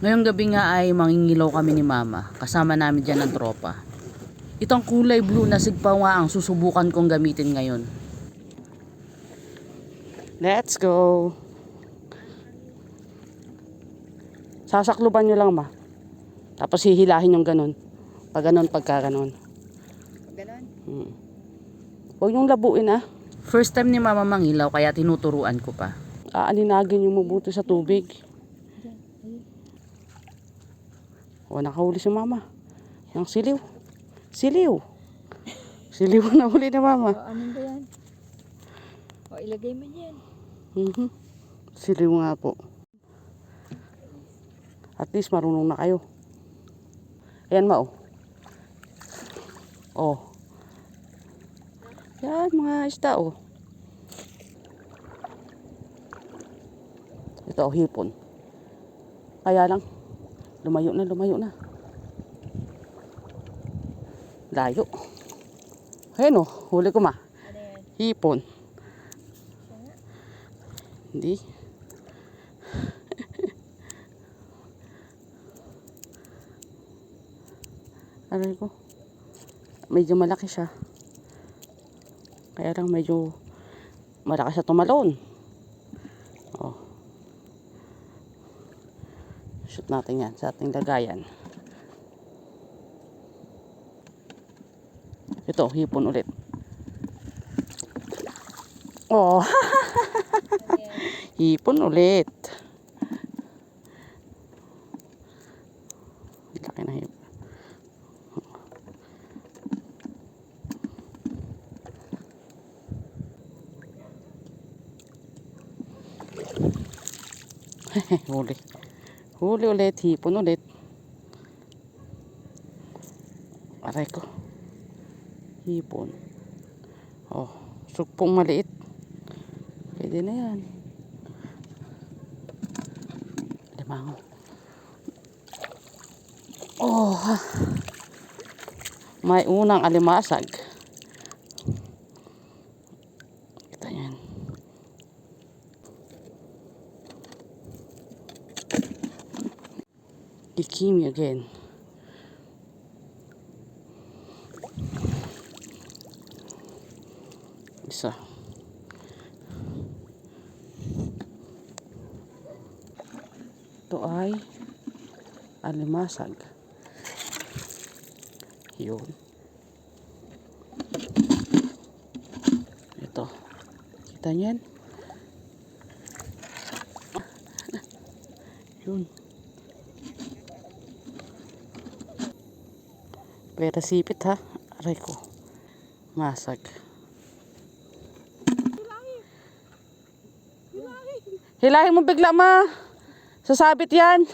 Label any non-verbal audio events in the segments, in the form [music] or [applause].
Ngayong gabi nga ay mangingilaw kami ni mama. Kasama namin dyan ng tropa. Itong kulay blue na sigpaw nga ang susubukan kong gamitin ngayon. Let's go! Sasakluban nyo lang ma. Tapos hihilahin yung ganun. Pag ganun, pagka ganun. Ganon. Hmm. Huwag niyong labuin ah. First time ni mama mangilaw kaya tinuturuan ko pa. Aaninagin yung mabuti sa tubig. O, nakahuli si mama. Yung siliw. Siliw. Siliw na huli ni mama. O, anong ba yan? O, ilagay mo yan. Mhm. Siliw nga po. At least marunong na kayo. Ayan ma oh. Oh. Yan mga isda oh. Ito oh, hipon. Kaya lang, lumayo na, lumayo na. Layo. Ayan oh, huli ko ma. Hipon. Hindi. [laughs] Aray ko. Medyo malaki siya. Kaya lang medyo malaki siya tumalon. Oh. Shoot natin yan sa ating lagayan. Ito, hipon ulit. Oh, [laughs] hipon ulit. Laki na hipon. [laughs] Huli. Huli ulit, hipon ulit. Aray ko. Hipon. Oh, sugpong maliit. Pwede na yan. Limango. Oh, ha. may unang alimasag. Kita yan. Ikimi again. Isa. Ito ay alimasag. Yun. Ito. Kita niyan? Yun. Pera sipit ha. Aray ko. Masag. Hilahin mo bigla ma. Sasabit yan.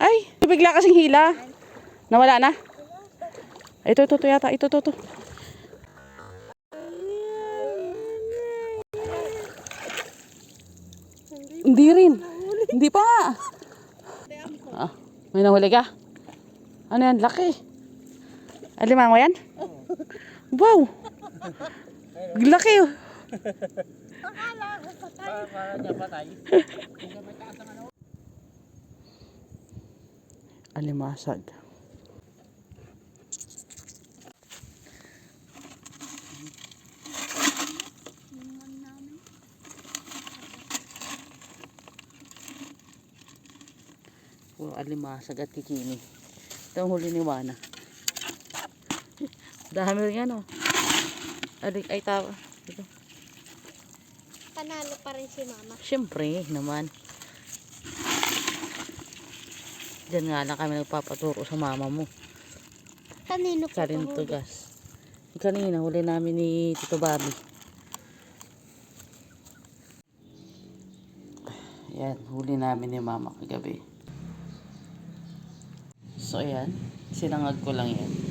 Ay, bigla kasing hila. Nawala na? Ito, ito, ito yata. Ito, ito, ito. Hindi rin. Hindi pa nga. Ah, may nahuli ka? Ano yan? Laki. Alimango yan? Wow. Laki oh. [laughs] Alimasag. Puro alimasag at kikini. Ito ang huli ni Wana. Dami rin yan oh. Ay, ay tawa. Ito. Panalo pa rin si mama. Siyempre naman. Diyan nga lang kami nagpapaturo sa mama mo. Kanino po Sa rin tugas. Kanina, huli namin ni Tito Bobby. Yan, huli namin ni mama kagabi. So, ayan. Sinangag ko lang yan.